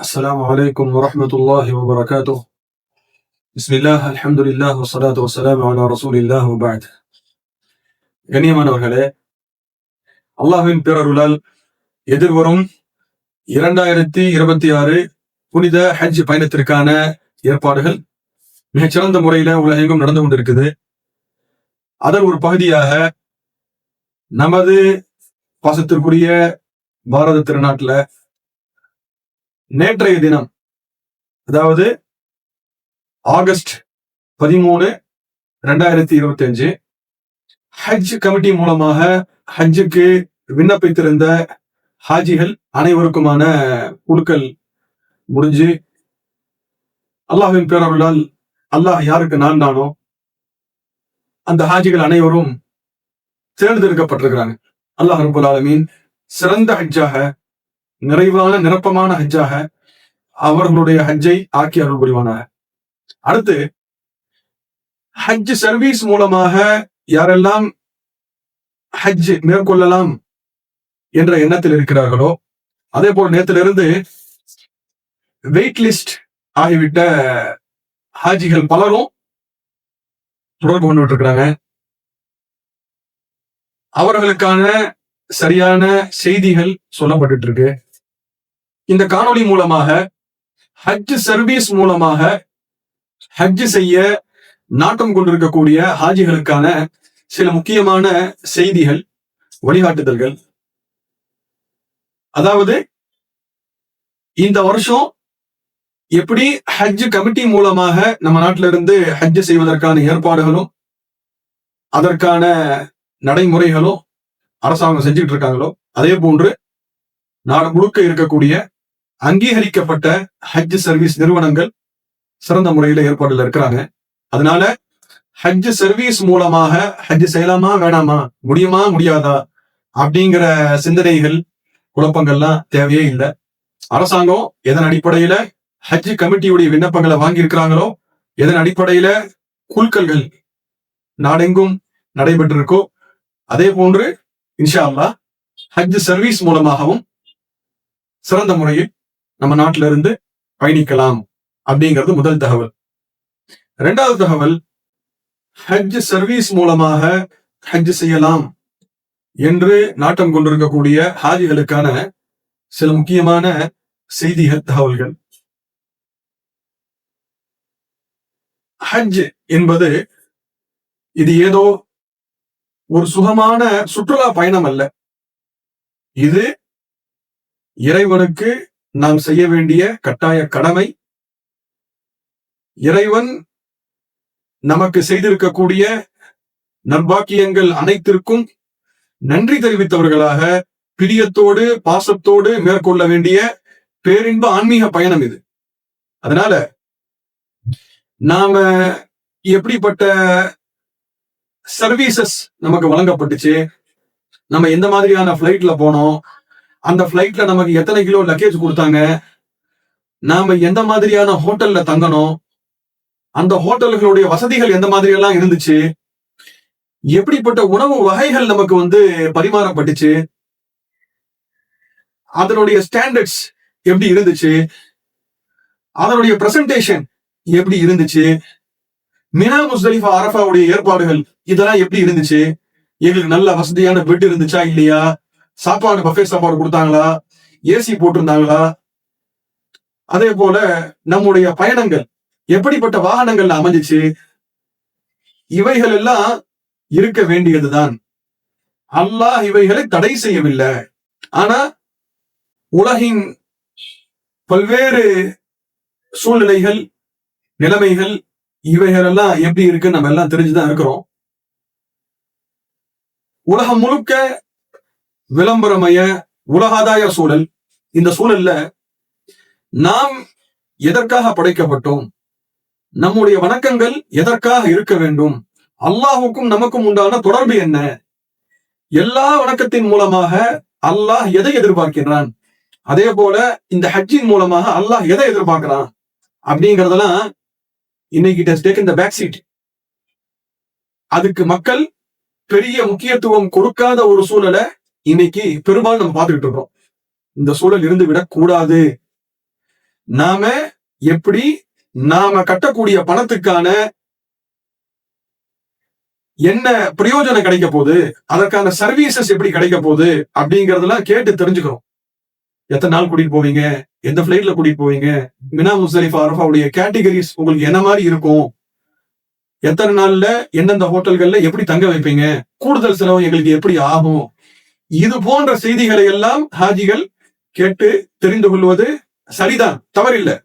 السلام عليكم ورحمة الله وبركاته بسم الله الحمد لله والصلاة والسلام على رسول الله وبعد கண்ணியமானவர்களே அல்லாஹ்வின் பேரருளால் எதிர்வரும் இரண்டாயிரத்தி இருபத்தி ஆறு புனித ஹஜ் பயணத்திற்கான ஏற்பாடுகள் மிகச்சிறந்த முறையில உலகெங்கும் நடந்து கொண்டிருக்குது அதன் ஒரு பகுதியாக நமது பாசத்திற்குரிய பாரத திருநாட்டுல நேற்றைய தினம் அதாவது ஆகஸ்ட் பதிமூணு ரெண்டாயிரத்தி இருபத்தி அஞ்சு ஹஜ் கமிட்டி மூலமாக ஹஜ்ஜுக்கு விண்ணப்பித்திருந்த ஹாஜிகள் அனைவருக்குமான குழுக்கள் முடிஞ்சு அல்லாஹின் பேரருளால் அல்லாஹ் யாருக்கு நான் நானோ அந்த ஹாஜிகள் அனைவரும் தேர்ந்தெடுக்கப்பட்டிருக்கிறாங்க. அல்லாஹ் ரபுல் ஆலமீன் சிறந்த ஹஜ்ஜாக நிறைவான நிரப்பமான ஹஜ்ஜாக அவர்களுடைய ஹஜ்ஜை ஆக்கி அருள் புரிவானாக. அடுத்து ஹஜ் சர்வீஸ் மூலமாக யாரெல்லாம் ஹஜ் மேற்கொள்ளலாம் என்ற எண்ணத்தில் இருக்கிறார்களோ அதே போல் நேத்திலிருந்து வெயிட் லிஸ்ட் ஆகிவிட்ட ஹாஜிகள் பலரும் தொடர்பு கொண்டு இருக்கிறாங்க அவர்களுக்கான சரியான செய்திகள் சொல்லப்பட்டு இருக்கு இந்த காணொளி மூலமாக ஹஜ் சர்வீஸ் மூலமாக ஹஜ் செய்ய நாட்டம் கொண்டிருக்கக்கூடிய ஹாஜிகளுக்கான சில முக்கியமான செய்திகள் வழிகாட்டுதல்கள். அதாவது இந்த வருஷம் எப்படி ஹஜ் கமிட்டி மூலமாக நம்ம நாட்டில இருந்து ஹஜ் செய்வதற்கான ஏற்பாடுகளும் அதற்கான நடைமுறைகளும் அரசாங்கம் செஞ்சுட்டு இருக்காங்களோ அதே போன்று நாடு முழுக்க இருக்கக்கூடிய அங்கீகரிக்கப்பட்ட ஹஜ் சர்வீஸ் நிறுவனங்கள் சிறந்த முறையில ஏற்பாடுல இருக்கிறாங்க. அதனால ஹஜ் சர்வீஸ் மூலமாக ஹஜ் செய்யலாமா வேணாமா முடியுமா முடியாதா அப்படிங்கிற சிந்தனைகள் குழப்பங்கள்லாம் தேவையே இல்லை. அரசாங்கம் எதன் அடிப்படையில ஹஜ் கமிட்டியுடைய விண்ணப்பங்களை வாங்கியிருக்கிறாங்களோ எதன் அடிப்படையில குழுக்கள்கள் நாடெங்கும் நடைபெற்றிருக்கோ அதே போன்று இன்ஷா அல்லா ஹஜ் சர்வீஸ் மூலமாகவும் சிறந்த முறையில் நம்ம நாட்டில இருந்து பயணிக்கலாம் அப்படிங்கிறது முதல் தகவல். ரெண்டாவது தகவல் ஹஜ் சர்வீஸ் மூலமாக ஹஜ் செய்யலாம் என்று நாட்டம் கொண்டிருக்கக்கூடிய ஹாஜிகளுக்கான சில முக்கியமான செய்திகள் தகவல்கள். ஹஜ் என்பது இது ஏதோ ஒரு சுகமான சுற்றுலா பயணம் அல்ல. இது இறைவனுக்கு நாம் செய்ய வேண்டிய கட்டாய கடமை இறைவன் நமக்கு செய்திருக்கக்கூடிய நற்பாக்கியங்கள் அனைத்திற்கும் நன்றி தெரிவித்தவர்களாக பிரியத்தோடு பாசத்தோடு மேற்கொள்ள வேண்டிய பேரின்ப ஆன்மீக பயணம் இது. அதனால நாம எப்படிப்பட்ட சர்வீசஸ் நமக்கு வழங்கப்பட்டுச்சு நம்ம எந்த மாதிரியான பிளைட்ல போனோம் அந்த பிளைட்ல நமக்கு எத்தனை கிலோ லக்கேஜ் கொடுத்தாங்க? நாம எந்த மாதிரியான ஹோட்டல்ல தங்கணும்? அந்த ஹோட்டல்களுடைய வசதிகள் எந்த மாதிரி எல்லாம் இருந்துச்சு? எப்படிப்பட்ட உணவு வகைகள் நமக்கு வந்து பரிமாறப்பட்டுச்சு? அதனுடைய ஸ்டாண்டர்ட்ஸ் எப்படி இருந்துச்சு? அதனுடைய பிரசன்டேஷன் எப்படி இருந்துச்சு? மினா முஸ்தலிஃபா அரஃபாவுடைய ஏற்பாடுகள் இதெல்லாம் எப்படி இருந்துச்சு? எங்களுக்கு நல்ல வசதியான பெட் இருந்துச்சா இல்லையா? சாப்பாடு பஃபே சாப்பாடு கொடுத்தாங்களா? ஏசி போட்டிருந்தாங்களா? அதே போல நம்முடைய பயணங்கள் எப்படிப்பட்ட வாகனங்கள்ல அமைஞ்சிச்சு? இவைகள் எல்லாம் இருக்க வேண்டியதுதான். அல்லாஹ் இவைகளை தடை செய்யவில்லை. ஆனா உலகின் பல்வேறு சூழ்நிலைகள் நிலைமைகள் இவைகள் எல்லாம் எப்படி இருக்குன்னு நம்ம எல்லாம் தெரிஞ்சுதான் இருக்கிறோம். உலகம் முழுக்க விளம்பரமய உலகாதாய சூழல். இந்த சூழல்ல நாம் எதற்காக படைக்கப்பட்டோம்? நம்முடைய வணக்கங்கள் எதற்காக இருக்க வேண்டும்? அல்லாஹுக்கும் நமக்கும் உண்டான தொடர்பு என்ன? எல்லா வணக்கத்தின் மூலமாக அல்லாஹ் எதை எதிர்பார்க்கிறான் அதே போல இந்த ஹஜ்ஜின் மூலமாக அல்லாஹ் எதை எதிர்பார்க்கிறான்? அப்படிங்கறதெல்லாம் இன்னைக்கு டேக் இந்த பேக் சீட் அதுக்கு மக்கள் பெரிய முக்கியத்துவம் கொடுக்காத ஒரு சூழலை இன்னைக்கு பெரும்பாலும் நம்ம பார்த்துக்கிட்டு இருக்கோம் இந்த சூழல் இருந்து விடக்கூடாது நாம எப்படி நாம கட்டக்கூடிய பணத்துக்கான என்ன பிரயோஜனம் கிடைக்க போகுது? அதற்கான சர்வீசஸ் எப்படி கிடைக்க போகுது? அப்படிங்கறதெல்லாம் கேட்டு தெரிஞ்சுக்கிறோம். எத்தனை நாள் கூட்டிட்டு போவீங்க? எந்த பிளைட்ல கூட்டிட்டு போவீங்க? மினா முசரிஃபா அரஃபாவுடைய கேட்டகரிஸ் உங்களுக்கு என்ன மாதிரி இருக்கும்? எத்தனை நாள்ல எந்தெந்த ஹோட்டல்கள்ல எப்படி தங்க வைப்பீங்க? கூடுதல் செலவு எங்களுக்கு எப்படி ஆகும்? இது போன்ற செய்திகளை எல்லாம் ஹாஜிகள் கேட்டு தெரிந்து கொள்வது சரிதான் தவறில்லை.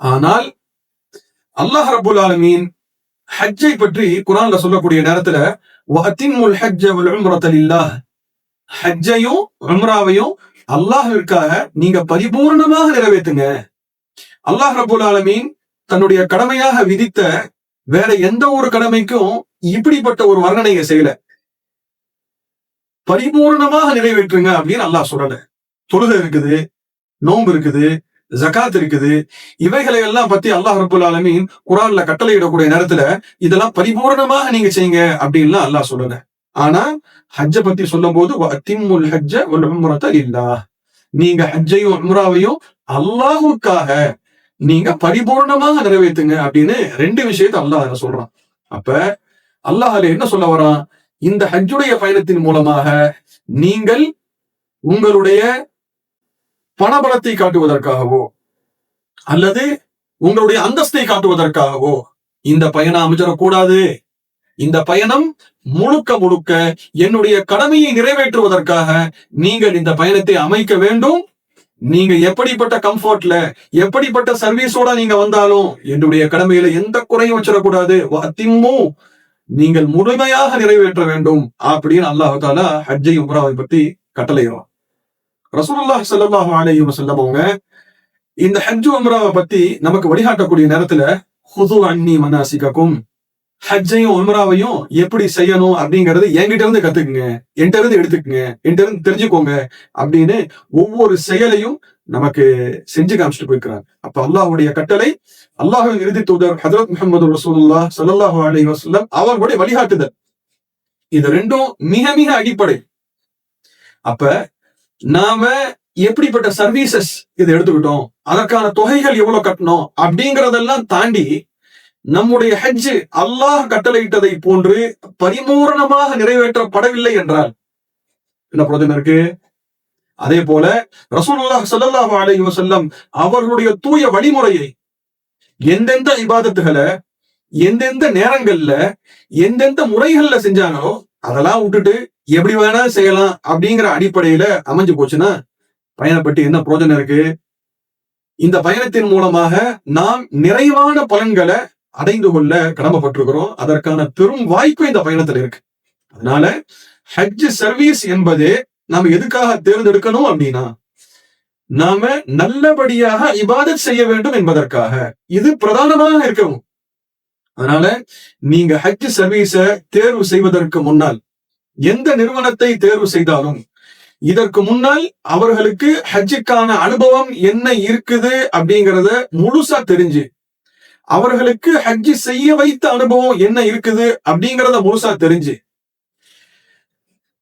ஆனால் அல்லாஹ் ரபுல் ஆலமீன் ஹஜ்ஜை பற்றி குரான்ல சொல்லக்கூடிய நேரத்துல வஅத்திம்முல் ஹஜ்ஜ வல் உம்ரத ஹஜ்ஜையும் உம்ராவையும் அல்லாஹிற்காக நீங்க பரிபூர்ணமாக நிறைவேற்றுங்க. அல்லாஹ் ரபுல் ஆலமீன் தன்னுடைய கடமையாக விதித்த வேற எந்த ஒரு கடமைக்கும் இப்படிப்பட்ட ஒரு வர்ணனையை செய்யல. பரிபூர்ணமாக நிறைவேற்றுங்க அப்படின்னு அல்லாஹ் சொல்லல தொழுகை இருக்குது நோன்பு இருக்குது ஜகாத் இருக்குது. இவைகளை எல்லாம் பத்தி அல்லாஹ் ரபுல் ஆலமீன் குரான்ல கட்டளையிடக்கூடிய நேரத்துல இதெல்லாம் பரிபூர்ணமாக நீங்க செய்யுங்க அப்படின்லாம் அல்லாஹ் சொல்லல ஆனா ஹஜ்ஜ பத்தி சொல்லும் போது அத்திமுல் ஹஜ்ஜ வல் உம்ரத நீங்க ஹஜ்ஜையும் உம்ராவையும் அல்லாஹ்வுக்காக நீங்க பரிபூர்ணமாக நிறைவேற்றுங்க அப்படின்னு ரெண்டு விஷயத்தை அல்லாஹ் சொல்றான். அப்ப அல்லாஹ் என்ன சொல்ல வரான்? இந்த ஹஜ்ஜுடைய பயணத்தின் மூலமாக நீங்கள் உங்களுடைய பணபலத்தை காட்டுவதற்காகவோ அல்லது உங்களுடைய அந்தஸ்தை காட்டுவதற்காகவோ இந்த பயணம் அமைச்சிடக்கூடாது இந்த பயணம் முழுக்க முழுக்க என்னுடைய கடமையை நிறைவேற்றுவதற்காக நீங்கள் இந்த பயணத்தை அமைக்க வேண்டும். நீங்க எப்படிப்பட்ட கம்ஃபர்ட்ல எப்படிப்பட்ட சர்வீஸோட நீங்க வந்தாலும் என்னுடைய கடமையில எந்த குறையும் வச்சிடக்கூடாது. அத்திம்மு நீங்கள் முழுமையாக நிறைவேற்ற வேண்டும் அப்படின்னு அல்லாஹு தாலா ஹஜ்ஜை உம்ராவை பத்தி கட்டளையிடும் ரசூல்லா சல்லாஹ் அலைஹி செல்லவங்க இந்த ஹஜ் உம்ராவை பத்தி நமக்கு வழிகாட்டக்கூடிய நேரத்துல ஹுது அன்னி மனாசிக்கும் ஹஜ்ஜையும் உம்ராவையும் எப்படி செய்யணும்? அப்படிங்கறது என்கிட்ட இருந்து கத்துக்குங்க என்கிட்ட இருந்து எடுத்துக்குங்க என்கிட்ட இருந்து தெரிஞ்சுக்கோங்க அப்படின்னு ஒவ்வொரு செயலையும் நமக்கு செஞ்சு காமிச்சிட்டு போயிருக்கிறாங்க. அப்ப அல்லாஹுடைய கட்டளை அல்லாஹின் இறுதி தூதர் ஹஜரத் முகமது ரசூல்லா சல்லாஹு அலி வசல்லம் அவர்களுடைய வழிகாட்டுதல். இது ரெண்டும் மிக மிக அடிப்படை. அப்ப நாம எப்படிப்பட்ட சர்வீசஸ் இதை எடுத்துக்கிட்டோம்? அதற்கான தொகைகள் எவ்வளவு கட்டணும்? அப்படிங்கறதெல்லாம் தாண்டி நம்முடைய ஹஜ் அல்லாஹ் கட்டளையிட்டதை போன்று பரிபூரணமாக நிறைவேற்றப்படவில்லை என்றால் என்ன பிரச்சனை இருக்கு? அதே போல ரசூலுல்லாஹ் சல்லாஹ் அலி வசல்லம் அவர்களுடைய தூய வழிமுறையை எந்தெந்த இபாதத்துகளை எந்தெந்த நேரங்கள்ல எந்தெந்த முறைகள்ல செஞ்சாங்களோ அதெல்லாம் விட்டுட்டு எப்படி வேணா செய்யலாம் அப்படிங்கிற அடிப்படையில அமைஞ்சு போச்சுன்னா பயணப்பட்டு என்ன பிரோஜனம் இருக்கு? இந்த பயணத்தின் மூலமாக நாம் நிறைவான பலன்களை அடைந்து கொள்ள கடமைப்பட்டிருக்கிறோம். அதற்கான பெரும் வாய்ப்பு இந்த பயணத்துல இருக்கு. அதனால ஹஜ் சர்வீஸ் என்பது நாம எதுக்காக தேர்ந்தெடுக்கணும் அப்படின்னா நாம நல்லபடியாக இபாதத் செய்ய வேண்டும் என்பதற்காக. இது பிரதானமாக இருக்கணும். அதனால நீங்க ஹஜ் சர்வீஸ தேர்வு செய்வதற்கு முன்னால் எந்த நிறுவனத்தை தேர்வு செய்தாலும் இதற்கு முன்னால் அவர்களுக்கு ஹஜ்ஜுக்கான அனுபவம் என்ன இருக்குது அப்படிங்கறத முழுசா தெரிஞ்சு அவர்களுக்கு ஹஜ் செய்ய வைத்த அனுபவம் என்ன இருக்குது அப்படிங்கறத முழுசா தெரிஞ்சு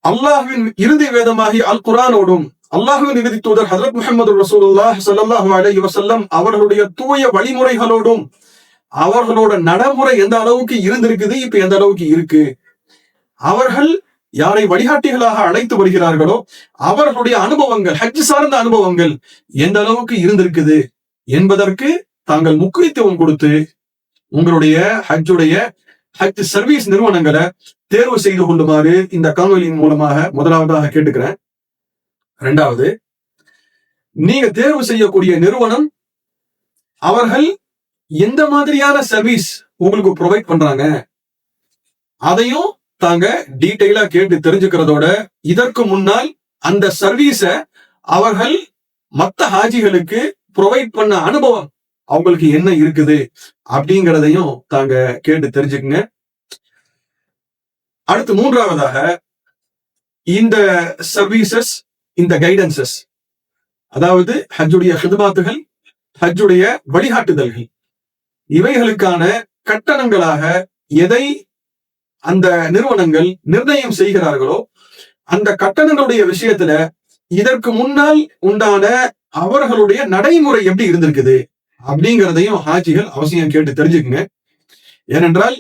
அல்லாஹ்வின் இறுதி வேதமாகி அல் குரானோடும் அல்லாஹுவின் இறுதி தூதர் ஹசரத் முகமது ரசூலுல்லாஹ் சல்லாஹு அலஹி வசல்லம் அவர்களுடைய தூய வழிமுறைகளோடும் அவர்களோட நடைமுறை எந்த அளவுக்கு இருந்திருக்குது இப்ப எந்த அளவுக்கு இருக்கு? அவர்கள் யாரை வழிகாட்டிகளாக அழைத்து வருகிறார்களோ அவர்களுடைய அனுபவங்கள் ஹஜ் சார்ந்த அனுபவங்கள் எந்த அளவுக்கு இருந்திருக்குது என்பதற்கு தாங்கள் முக்கியத்துவம் கொடுத்து உங்களுடைய ஹஜ்ஜுடைய ஹஜ் சர்வீஸ் நிறுவனங்களை தேர்வு செய்து கொள்ளுமாறு இந்த காணொலியின் மூலமாக முதலாவதாக கேட்டுக்கிறேன். ரெண்டாவது நீங்க தேர்வு செய்யக்கூடிய நிறுவனம் அவர்கள் எந்த மாதிரியான சர்வீஸ் உங்களுக்கு ப்ரொவைட் பண்றாங்க? அதையும் தாங்க டீட்டெயிலா கேட்டு தெரிஞ்சுக்கிறதோட இதற்கு முன்னால் அந்த சர்வீஸ அவர்கள் மத்த ஹாஜிகளுக்கு ப்ரொவைட் பண்ண அனுபவம் அவங்களுக்கு என்ன இருக்குது அப்படிங்கிறதையும் தாங்க கேட்டு தெரிஞ்சுக்குங்க. அடுத்து மூன்றாவதாக இந்த சர்வீசஸ் இந்த கைடன்சஸ் அதாவது ஹஜ்ஜுடைய ஹிதுபாத்துகள் ஹஜ்ஜுடைய வழிகாட்டுதல்கள் இவைகளுக்கான கட்டணங்களாக எதை அந்த நிறுவனங்கள் நிர்ணயம் செய்கிறார்களோ அந்த கட்டணங்களுடைய விஷயத்துல இதற்கு முன்னால் உண்டான அவர்களுடைய நடைமுறை எப்படி இருந்திருக்குது? அப்படிங்கிறதையும் ஹாஜிகள் அவசியம் கேட்டு தெரிஞ்சுக்குங்க. ஏனென்றால்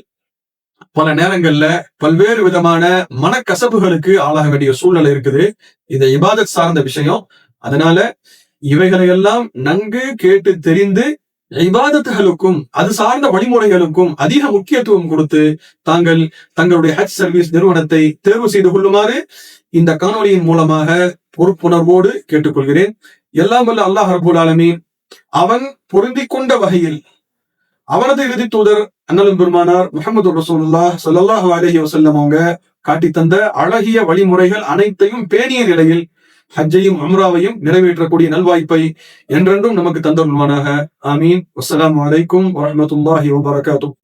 பல நேரங்கள்ல பல்வேறு விதமான மனக்கசப்புகளுக்கு ஆளாக வேண்டிய சூழ்நிலை இருக்குது. இந்த இபாதத் சார்ந்த விஷயம். அதனால இவைகளை எல்லாம் நன்கு கேட்டு தெரிந்து இபாதத்துகளுக்கும் அது சார்ந்த வழிமுறைகளுக்கும் அதிக முக்கியத்துவம் கொடுத்து தாங்கள் தங்களுடைய ஹஜ் சர்வீஸ் நிறுவனத்தை தேர்வு செய்து கொள்ளுமாறு இந்த காணொலியின் மூலமாக பொறுப்புணர்வோடு கேட்டுக்கொள்கிறேன். எல்லாம் வல்ல அல்லாஹ் ரபுல் ஆலமீன் அவன் பொருந்தி கொண்ட வகையில் அவனது இறுதி தூதர் அண்ணலும் பெருமானார் முகமது ரசூலுல்லா ஸல்லல்லாஹு அலஹி வசல்லம் அவங்க காட்டி தந்த அழகிய வழிமுறைகள் அனைத்தையும் பேணிய நிலையில் ஹஜ்ஜையும் அம்ராவையும் நிறைவேற்றக்கூடிய நல்வாய்ப்பை என்றென்றும் நமக்கு தந்தருள்வானாக. ஆமீன். அஸ்லாம் வலைக்கும் வரமத்துல்லாஹி வபரகாத்தும்